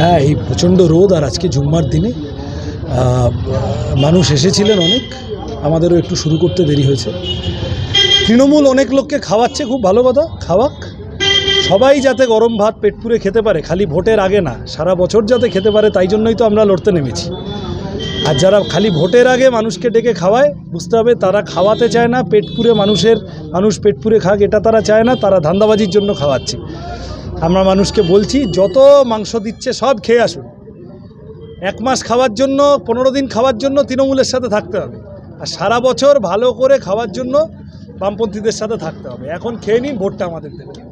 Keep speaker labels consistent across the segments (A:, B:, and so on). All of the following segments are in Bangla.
A: হ্যাঁ এই প্রচণ্ড রোদ আর আজকে জুম্মার দিনে মানুষ এসেছিলেন অনেক, আমাদেরও একটু শুরু করতে দেরি হয়েছে। তৃণমূল অনেক লোককে খাওয়াচ্ছে, খুব ভালো কথা, খাওয়াক। সবাই যাতে গরম ভাত পেট পুরে খেতে পারে, খালি ভোটের আগে না, সারা বছর যাতে খেতে পারে, তাই জন্যই তো আমরা লড়তে নেমেছি। আর যারা খালি ভোটের আগে মানুষকে ডেকে খাওয়ায়, বুঝতে হবে তারা খাওয়াতে চায় না, পেট পুরে মানুষের, মানুষ পেট পুরে খাক, এটা তারা চায় না, তারা ধান্দাবাজির জন্য খাওয়াচ্ছে। আমরা মানুষকে বলছি যত মাংস দিচ্ছে সব খেয়ে আসুন। এক মাস খাওয়ার জন্য পনেরো দিন খাওয়ার জন্য তৃণমূলের সাথে থাকতে হবে। আর সারা বছর ভালো করে খাওয়ার জন্য বামপন্থীদের সাথে থাকতে হবে। এখন খেয়ে নিন ভোটটা আমাদের দেবে।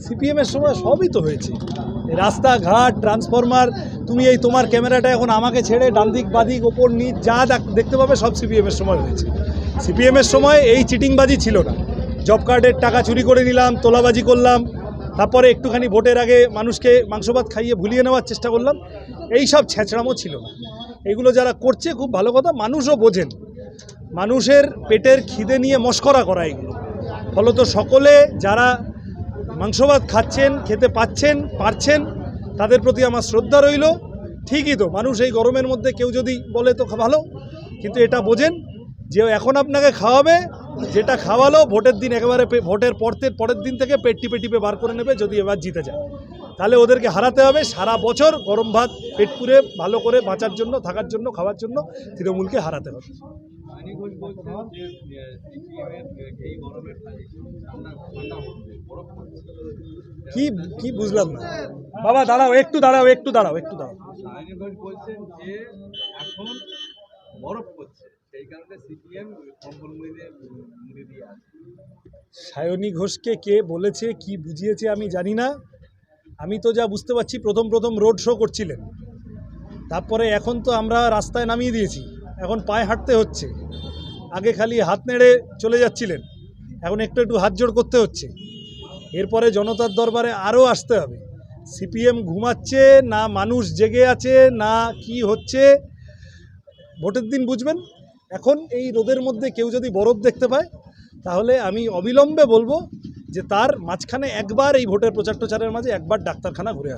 B: সিপিএমের সময়
A: সবই তো হয়েছে। রাস্তাঘাট ট্রান্সফরমার তুমি এই তোমার ক্যামেরাটা এখন আমাকে ছেড়ে ডান দিক বাদিক ওপর নিচ যা দেখ- দেখতে পাবে সব সিপিএমের সময় হয়েছে। সিপিএমের সময় এই চিটিংবাজি ছিল না। জব কার্ডের টাকা চুরি করে নিলাম, তোলাবাজি করলাম, তারপরে একটুখানি ভোটের আগে মানুষকে মাংস ভাত খাইয়ে ভুলিয়ে নেওয়ার চেষ্টা করলাম, এই সব ছেঁচড়ামো ছিল না। এগুলো যারা করছে খুব ভালো কথা, মানুষও বোঝেন। মানুষের পেটের খিদে নিয়ে মস্করা করা এগুলো। ফলত সকলে যারা মাংস ভাত খাচ্ছেন, খেতে পাচ্ছেন, পারছেন, তাদের প্রতি আমার শ্রদ্ধা রইল। ঠিকই তো, মানুষ এই গরমের মধ্যে কেউ যদি বলে তো ভালো, কিন্তু এটা বোঝেন যে এখন আপনাকে খাওয়াবে যেটা খাওয়ালো ভোটের দিন একেবারে ভোটের পরতে- পরের দিন থেকে পেট টিপে টিপে বার করে নেবে যদি এবার জিতে যায়। তাহলে ওদেরকে হারাতে হবে সারা বছর গরম ভাত পেট পুরে ভালো করে বাঁচার জন্য থাকার জন্য খাওয়ার জন্য তৃণমূলকে হারাতে হবে। কি কি বুঝলাম না। বাবা দাঁড়াও একটু দাঁড়াও একটু দাঁড়াও একটু দাঁড়াও।
B: বলছেন যে এখন বরফ পড়ছে।
A: সায়নী ঘোষকে কে বলেছে, কি বুঝিয়েছে আমি জানি না। আমি তো যা বুঝতে পারছি, প্রথম প্রথম রোড শো করছিলেন। তারপরে এখন তো আমরা রাস্তায় নামিয়ে দিয়েছি। এখন পায়ে হাঁটতে হচ্ছে। আগে খালি হাত নেড়ে চলে যাচ্ছিলেন। এখন একটু একটু হাত জোড় করতে হচ্ছে। এরপরে জনতার দরবারে আরও আসতে হবে। সিপিএম ঘুমাচ্ছে, না মানুষ জেগে আছে, না কি হচ্ছে? ভোটের দিন বুঝবেন? এখন এই রোদের মধ্যে কেউ যদি বরফ দেখতে পায়, তাহলে আমি অবিলম্বে বলব যে তার মাঝখানে একবার এই ভোটের প্রচার প্রচারের মাঝে একবার ডাক্তারখানা ঘুরে